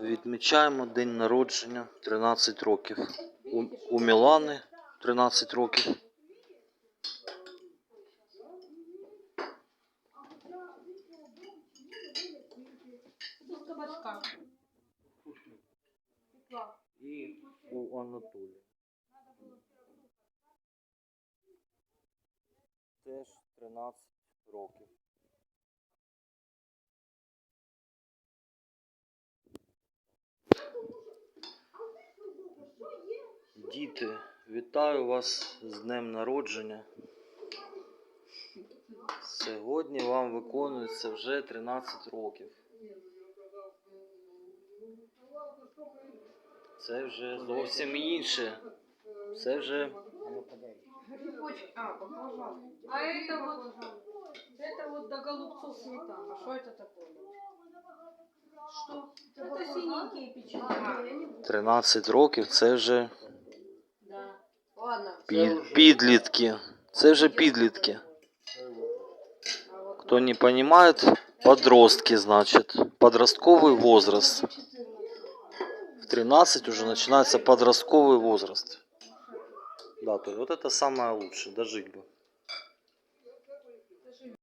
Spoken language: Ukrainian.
Відмічаємо день народження 13 років. У, у Мілани 13 років. І у Анатолія. Теж 13 років. Діти, вітаю вас з днем народження. Сьогодні вам виконується вже 13 років. Це вже зовсім інше. Це вже Грибочки. А, баклажан. А это вот, это вот до голубцов сметана. Что это такое? Что? Это синенькие печеньки. 13 років, це вже Да. Ладно. під, підлітки. Це вже підлітки. А вот Кто не понимает, подростки, значит, подростковый возраст. В 13 уже начинается подростковый возраст. Да, то есть вот это самое лучшее, дожить бы.